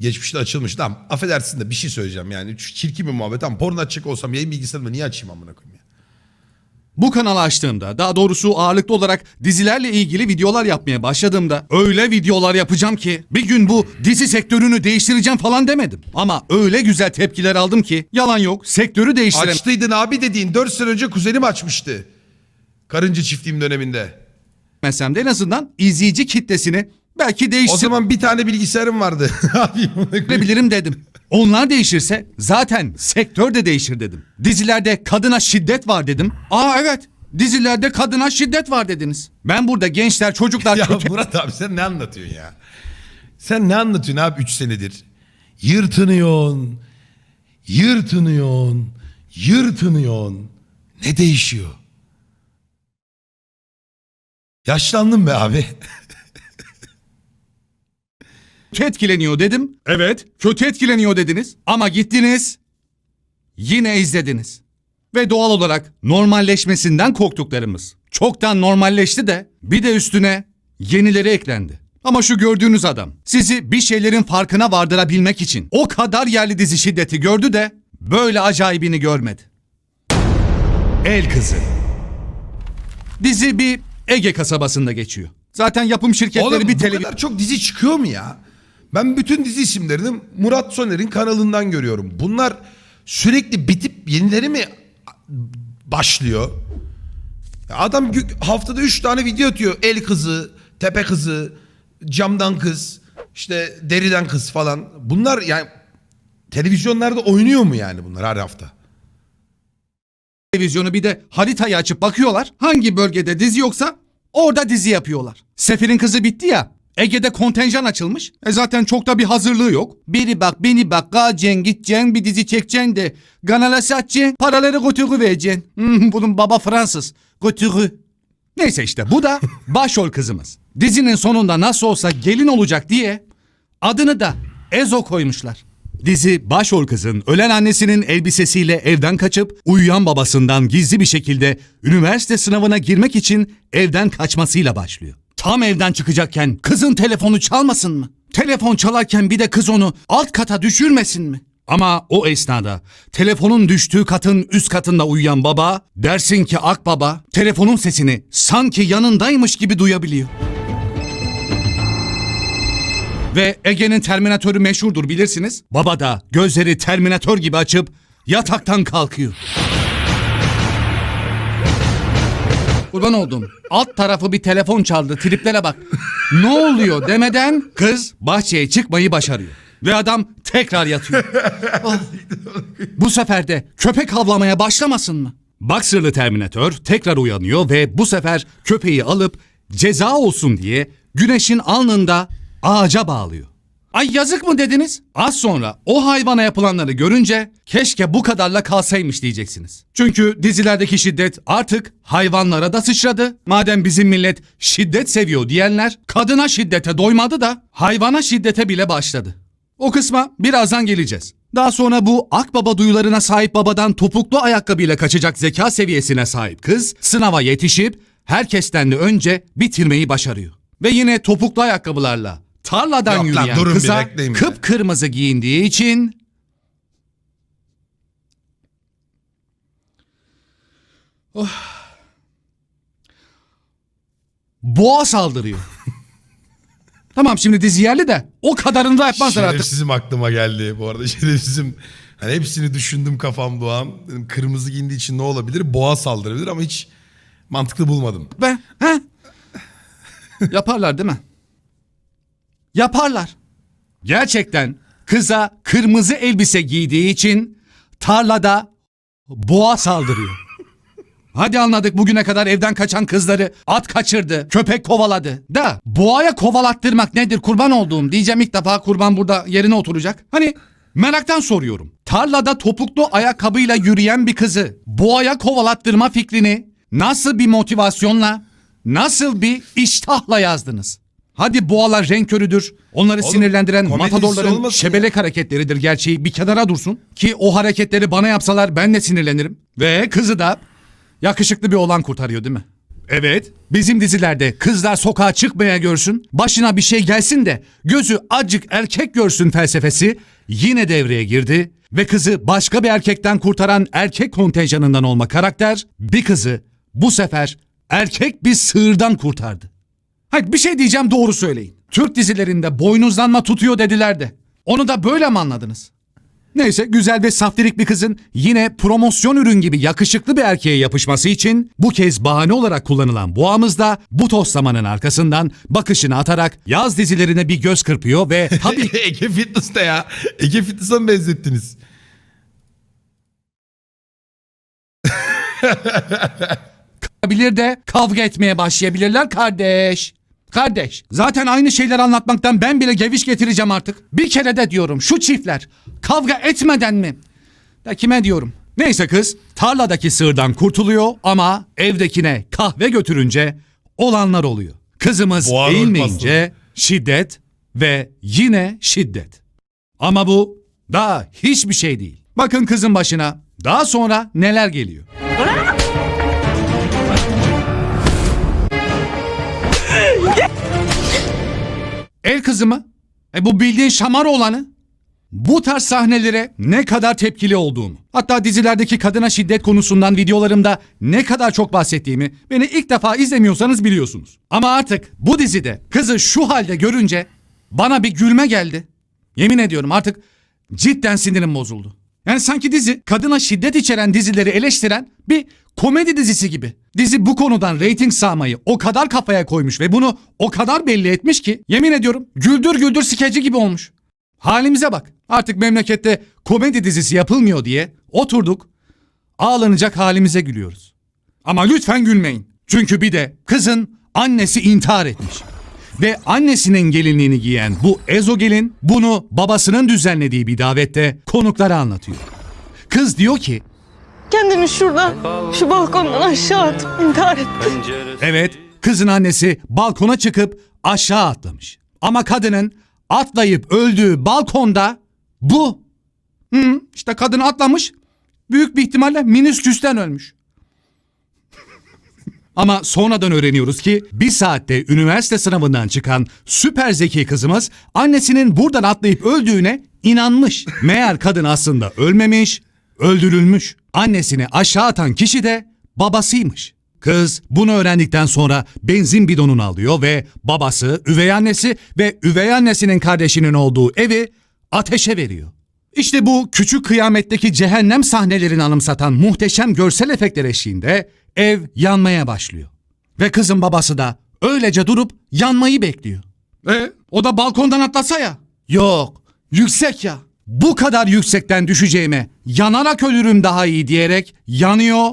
Geçmişte açılmış. Tamam affedersin de bir şey söyleyeceğim yani. Şu çirkin bir muhabbet. Tamam porno açacak olsam yayın bilgisayarımda niye açayım amına koyayım ya? Bu kanalı açtığımda, daha doğrusu ağırlıklı olarak dizilerle ilgili videolar yapmaya başladığımda öyle videolar yapacağım ki bir gün bu dizi sektörünü değiştireceğim falan demedim. Ama öyle güzel tepkiler aldım ki yalan yok sektörü değiştiremem. Açtıydın abi dediğin 4 sene önce kuzenim açmıştı. Karınca çiftliğim döneminde. Demesem de en azından izleyici kitlesini belki O değiştirebilirim zaman bir tane bilgisayarım vardı. koyayım? dedim. Onlar değişirse zaten sektör de değişir dedim. Dizilerde kadına şiddet var dedim. Aa evet dizilerde kadına şiddet var dediniz. Ben burada gençler çocuklar Ya kötü Murat abi sen ne anlatıyorsun ya? Sen ne anlatıyorsun abi 3 senedir? Yırtınıyorsun. Yırtınıyorsun. Yırtınıyorsun. Ne değişiyor? Yaşlandım be abi. kötü etkileniyor dedim. Evet kötü etkileniyor dediniz. Ama gittiniz yine izlediniz. Ve doğal olarak normalleşmesinden korktuklarımız çoktan normalleşti de bir de üstüne yenileri eklendi. Ama şu gördüğünüz adam sizi bir şeylerin farkına vardırabilmek için o kadar yerli dizi şiddeti gördü de böyle acayibini görmedi. El Kızı. Dizi bir Ege kasabasında geçiyor. Zaten yapım şirketleri Oğlum bir bu televizyon... kadar çok dizi çıkıyor mu ya? Ben bütün dizi isimlerini Murat Soner'in kanalından görüyorum. Bunlar sürekli bitip yenileri mi başlıyor? Ya Adam gü- haftada 3 tane video atıyor. El kızı, tepe kızı, camdan kız, işte deriden kız falan. Bunlar yani televizyonlarda oynuyor mu yani bunlar her hafta? Televizyonu bir de haritayı açıp bakıyorlar. Hangi bölgede dizi yoksa orada dizi yapıyorlar. Sefir'in kızı bitti ya. Ege'de kontenjan açılmış. E zaten çok da bir hazırlığı yok. Biri bak beni bak galacaksın gideceksin bir dizi çekeceksin de. Kanala satacaksın paraları götürü vereceksin. Hmm, bunun baba Fransız. Götürü. Neyse işte bu da başrol kızımız. Dizinin sonunda nasıl olsa gelin olacak diye adını da Ezo koymuşlar. Dizi başrol kızın ölen annesinin elbisesiyle evden kaçıp uyuyan babasından gizli bir şekilde üniversite sınavına girmek için evden kaçmasıyla başlıyor. Tam evden çıkacakken kızın telefonu çalmasın mı? Telefon çalarken bir de kız onu alt kata düşürmesin mi? Ama o esnada telefonun düştüğü katın üst katında uyuyan baba dersin ki akbaba telefonun sesini sanki yanındaymış gibi duyabiliyor. Ve Ege'nin Terminatörü meşhurdur bilirsiniz. Baba da gözleri Terminatör gibi açıp yataktan kalkıyor. Kurban oldum. Alt tarafı bir telefon çaldı. Triplere bak. Ne oluyor demeden kız bahçeye çıkmayı başarıyor. Ve adam tekrar yatıyor. Bu sefer de köpek havlamaya başlamasın mı? Boxer'lı Terminatör tekrar uyanıyor ve bu sefer köpeği alıp ceza olsun diye güneşin alnında ağaca bağlıyor. Ay yazık mı dediniz? Az sonra o hayvana yapılanları görünce keşke bu kadarla kalsaymış diyeceksiniz. Çünkü dizilerdeki şiddet artık hayvanlara da sıçradı. Madem bizim millet şiddet seviyor diyenler kadına şiddete doymadı da hayvana şiddete bile başladı. O kısma birazdan geleceğiz. Daha sonra bu akbaba duyularına sahip babadan topuklu ayakkabıyla kaçacak zeka seviyesine sahip kız sınava yetişip herkesten de önce bitirmeyi başarıyor. Ve yine topuklu ayakkabılarla tarladan Yok lan, yürüyen durun bir kıza bekleyin bir. kıpkırmızı giyindiği için Oh. Boğa saldırıyor. tamam şimdi dizi yerli de o kadarını da yapmazlar artık. Şerefsizim aklıma geldi bu arada. Şerefsizim. Hani hepsini düşündüm kafam doğam. Dedim kırmızı giyindiği için ne olabilir? Boğa saldırabilir ama hiç mantıklı bulmadım. Be, he? Yaparlar değil mi? Yaparlar. Gerçekten kıza kırmızı elbise giydiği için tarlada boğa saldırıyor. Hadi anladık bugüne kadar evden kaçan kızları at kaçırdı, köpek kovaladı. Da boğaya kovalattırmak nedir kurban olduğum diyeceğim ilk defa kurban burada yerine oturacak. Hani meraktan soruyorum. Tarlada topuklu ayakkabıyla yürüyen bir kızı boğaya kovalattırma fikrini nasıl bir motivasyonla, nasıl bir iştahla yazdınız? Hadi boğalar renk körüdür. Onları Oğlum, sinirlendiren komedi dizisi matadorların olmasın şebelek hareketleridir gerçeği bir kenara dursun. Ki o hareketleri bana yapsalar ben de sinirlenirim. Ve kızı da yakışıklı bir oğlan kurtarıyor değil mi? Evet, bizim dizilerde kızlar sokağa çıkmaya görsün, başına bir şey gelsin de gözü acık erkek görsün felsefesi yine devreye girdi ve kızı başka bir erkekten kurtaran erkek kontenjanından olma karakter bir kızı bu sefer erkek bir sığırdan kurtardı. Hayır bir şey diyeceğim doğru söyleyin. Türk dizilerinde boynuzlanma tutuyor dediler de. Onu da böyle mi anladınız? Neyse güzel ve saftirik bir kızın yine promosyon ürün gibi yakışıklı bir erkeğe yapışması için bu kez bahane olarak kullanılan boğamız da bu toslamanın arkasından bakışını atarak yaz dizilerine bir göz kırpıyor ve tabii Ege Fitness'ta ya. Ege Fitness'a mı benzettiniz? bilir de kavga etmeye başlayabilirler kardeş. Kardeş zaten aynı şeyleri anlatmaktan ben bile geviş getireceğim artık. Bir kere de diyorum şu çiftler kavga etmeden mi? Da kime diyorum? Neyse kız tarladaki sığırdan kurtuluyor ama evdekine kahve götürünce olanlar oluyor. Kızımız Boğanın eğilmeyince şiddet ve yine şiddet. Ama bu daha hiçbir şey değil. Bakın kızın başına daha sonra neler geliyor. El kızı mı? E bu bildiğin şamar olanı. Bu tarz sahnelere ne kadar tepkili olduğumu, hatta dizilerdeki kadına şiddet konusundan videolarımda ne kadar çok bahsettiğimi beni ilk defa izlemiyorsanız biliyorsunuz. Ama artık bu dizide kızı şu halde görünce bana bir gülme geldi. Yemin ediyorum artık cidden sinirim bozuldu. Yani sanki dizi kadına şiddet içeren dizileri eleştiren bir komedi dizisi gibi. Dizi bu konudan reyting sağmayı o kadar kafaya koymuş ve bunu o kadar belli etmiş ki yemin ediyorum güldür güldür skeci gibi olmuş. Halimize bak. Artık memlekette komedi dizisi yapılmıyor diye oturduk. Ağlanacak halimize gülüyoruz. Ama lütfen gülmeyin. Çünkü bir de kızın annesi intihar etmiş. Ve annesinin gelinliğini giyen bu Ezo gelin bunu babasının düzenlediği bir davette konuklara anlatıyor. Kız diyor ki Kendini şuradan, şu balkondan aşağı atıp intihar et. Evet, kızın annesi balkona çıkıp aşağı atlamış. Ama kadının atlayıp öldüğü balkonda bu. Hı, işte kadın atlamış. Büyük bir ihtimalle minisküsten ölmüş. Ama sonradan öğreniyoruz ki bir saatte üniversite sınavından çıkan süper zeki kızımız annesinin buradan atlayıp öldüğüne inanmış. Meğer kadın aslında ölmemiş, öldürülmüş. Annesini aşağı atan kişi de babasıymış. Kız bunu öğrendikten sonra benzin bidonunu alıyor ve babası, üvey annesi ve üvey annesinin kardeşinin olduğu evi ateşe veriyor. İşte bu küçük kıyametteki cehennem sahnelerini anımsatan muhteşem görsel efektler eşliğinde ev yanmaya başlıyor. Ve kızın babası da öylece durup yanmayı bekliyor. E o da balkondan atlasa ya. Yok yüksek ya. Bu kadar yüksekten düşeceğime yanarak ölürüm daha iyi diyerek yanıyor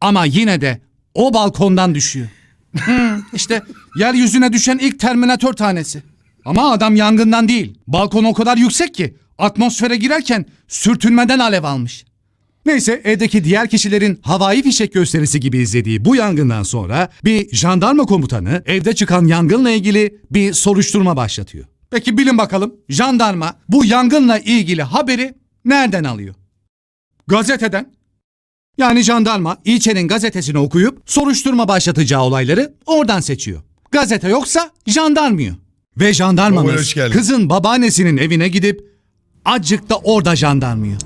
ama yine de o balkondan düşüyor. Hmm, işte yeryüzüne düşen ilk Terminator tanesi. Ama adam yangından değil. Balkon o kadar yüksek ki atmosfere girerken sürtünmeden alev almış. Neyse evdeki diğer kişilerin havai fişek gösterisi gibi izlediği bu yangından sonra bir jandarma komutanı evde çıkan yangınla ilgili bir soruşturma başlatıyor. Peki bilin bakalım jandarma bu yangınla ilgili haberi nereden alıyor? Gazeteden. Yani jandarma ilçenin gazetesini okuyup soruşturma başlatacağı olayları oradan seçiyor. Gazete yoksa jandarmıyor. Ve jandarmamız kızın babaannesinin evine gidip acık da orada jandarmıyor.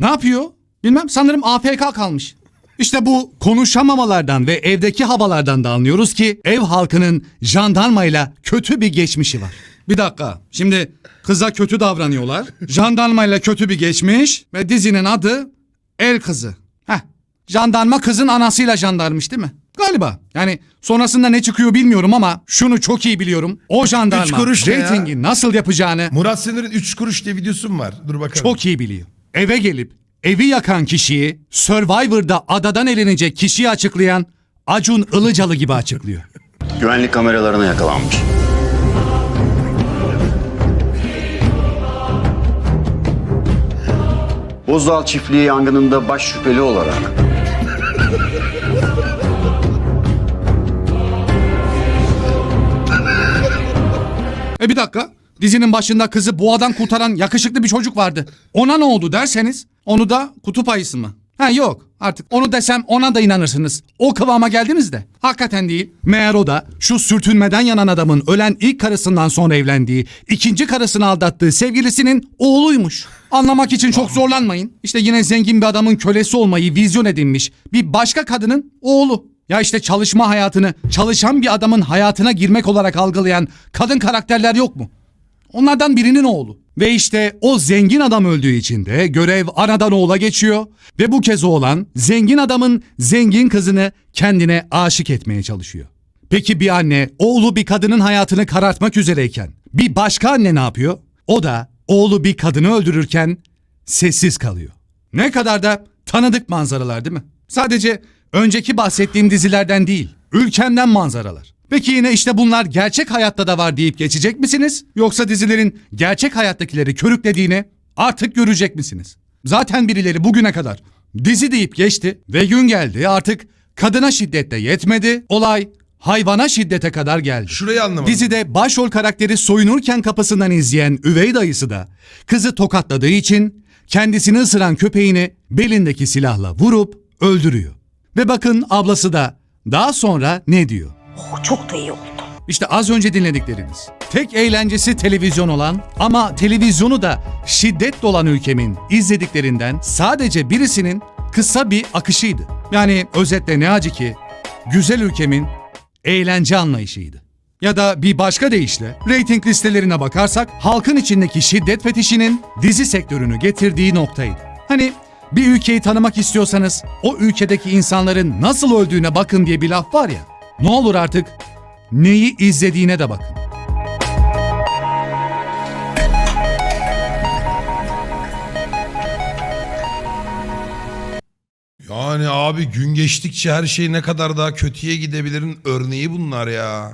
Ne yapıyor? Bilmem sanırım AFK kalmış. İşte bu konuşamamalardan ve evdeki havalardan da anlıyoruz ki ev halkının jandarmayla kötü bir geçmişi var. Bir dakika. Şimdi kıza kötü davranıyorlar. Jandarmayla kötü bir geçmiş ve dizinin adı El Kızı. Heh. Jandarma kızın anasıyla jandarmış değil mi? Galiba. Yani sonrasında ne çıkıyor bilmiyorum ama şunu çok iyi biliyorum. O jandarma kuruş ne ya? reytingi nasıl yapacağını Murat Sınır'ın 3 kuruş diye videosu mu var? Dur bakalım. çok iyi biliyor. Eve gelip evi yakan kişiyi Survivor'da adadan elenecek kişiyi açıklayan Acun Ilıcalı gibi açıklıyor. güvenlik kameralarına yakalanmış. Bozdağ çiftliği yangınında baş şüpheli olarak E bir dakika. Dizinin başında kızı boğadan kurtaran yakışıklı bir çocuk vardı. Ona ne oldu derseniz Onu da kutup ayısı mı? Ha yok artık onu desem ona da inanırsınız. O kıvama geldiniz de. Hakikaten değil. Meğer o da şu sürtünmeden yanan adamın ölen ilk karısından sonra evlendiği, ikinci karısını aldattığı sevgilisinin oğluymuş. Anlamak için çok zorlanmayın. İşte yine zengin bir adamın kölesi olmayı vizyon edinmiş bir başka kadının oğlu. Ya işte çalışma hayatını, çalışan bir adamın hayatına girmek olarak algılayan kadın karakterler yok mu? Onlardan birinin oğlu. Ve işte o zengin adam öldüğü için de görev anadan oğula geçiyor. Ve bu kez oğlan zengin adamın zengin kızını kendine aşık etmeye çalışıyor. Peki bir anne oğlu bir kadının hayatını karartmak üzereyken bir başka anne ne yapıyor? O da oğlu bir kadını öldürürken sessiz kalıyor. Ne kadar da tanıdık manzaralar değil mi? Sadece önceki bahsettiğim dizilerden değil, ülkemden manzaralar. Peki yine işte bunlar gerçek hayatta da var deyip geçecek misiniz? Yoksa dizilerin gerçek hayattakileri körüklediğini artık görecek misiniz? Zaten birileri bugüne kadar dizi deyip geçti ve gün geldi artık kadına şiddette yetmedi. Olay hayvana şiddete kadar geldi. Şurayı anlamadım. Dizide başrol karakteri soyunurken kapısından izleyen üvey dayısı da kızı tokatladığı için kendisini ısıran köpeğini belindeki silahla vurup öldürüyor. Ve bakın ablası da daha sonra ne diyor? Çok da iyi oldu. İşte az önce dinledikleriniz. Tek eğlencesi televizyon olan ama televizyonu da şiddet dolan ülkemin izlediklerinden sadece birisinin kısa bir akışıydı. Yani özetle ne acı ki güzel ülkemin eğlence anlayışıydı. Ya da bir başka deyişle reyting listelerine bakarsak halkın içindeki şiddet fetişinin dizi sektörünü getirdiği noktaydı. Hani bir ülkeyi tanımak istiyorsanız o ülkedeki insanların nasıl öldüğüne bakın diye bir laf var ya. Ne olur artık neyi izlediğine de bakın. Yani abi gün geçtikçe her şey ne kadar daha kötüye gidebilirin örneği bunlar ya.